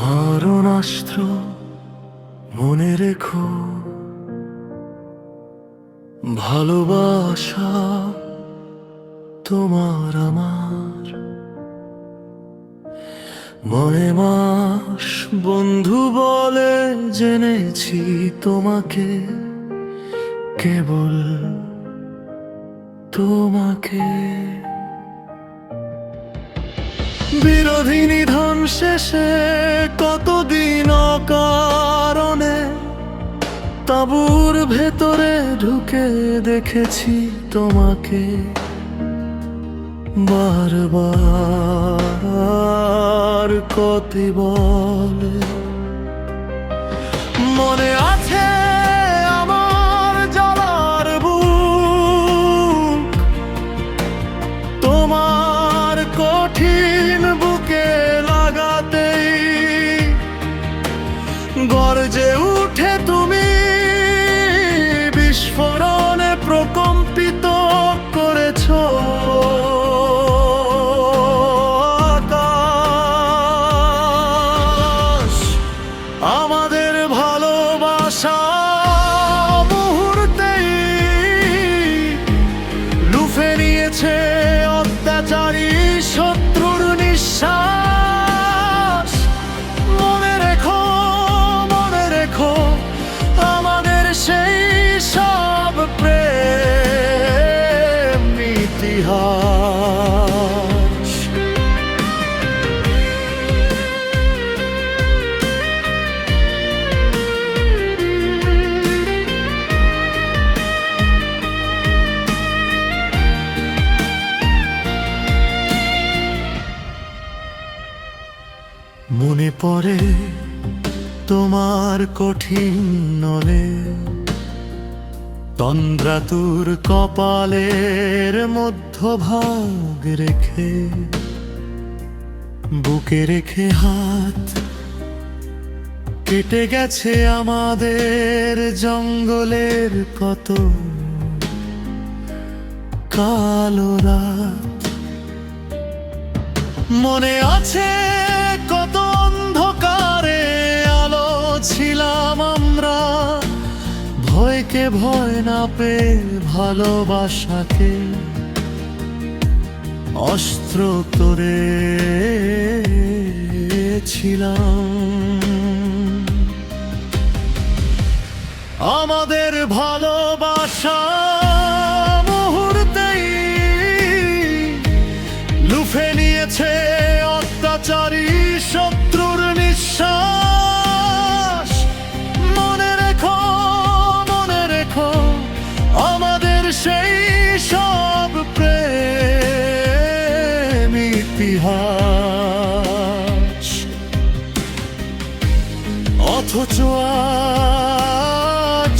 মরণাস্ত্র মনে রেখো। ভালোবাসা তোমার আমার। মনে মাস, বন্ধু বলে জেনেছি তোমাকে। কেবল তোমাকে। বিরোধী নিধন শেষে কারণে তাবুর ভেতরে ঢুকে দেখেছি তোমাকে বারবার কতি বলে। মনে আছে eternity. মনে পড়ে তোমার কঠিন নলে। তন্দ্রাতুর কপালের মধ্যভাগ রেখে, বুকে রেখে হাত কেটে গেছে আমাদের জঙ্গলের কত কালো রাত। মনে আছে ভয়কে ভয় না পেয়ে ভালোবাসাকে অস্ত্র তোরে ছিলাম। আমাদের ভালোবাসা ইতিহাস। অথচ আজ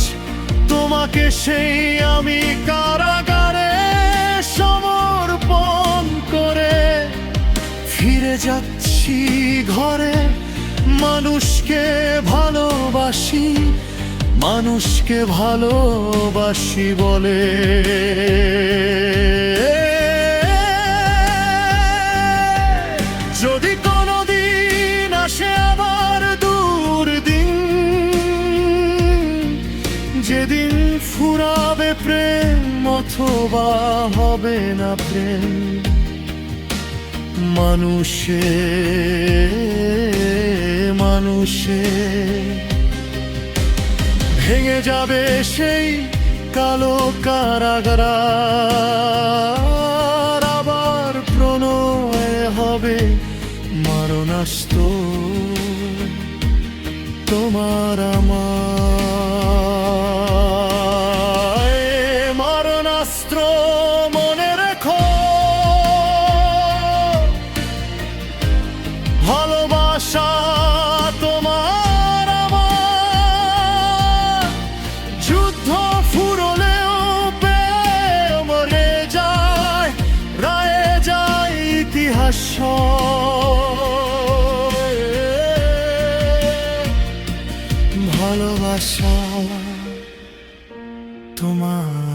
তোমাকে সেই আমি কারাগারে সমর্পণ করে ফিরে যাচ্ছি ঘরে। মানুষকে ভালোবাসি মানুষকে ভালোবাসি বলে। যেদিন ফুরাবে প্রেম অথবা হবে না প্রেম, মানুষে মানুষে, ভেঙে যাবে সেই কালো কারাগার, আবার প্রণয় হবে মারণাস্ত ভালোবাসা তোমার আমার। যুদ্ধ ফুরলেও মরে যায় রায়ে যায় ইতিহাস। ভালোবাসা তোমার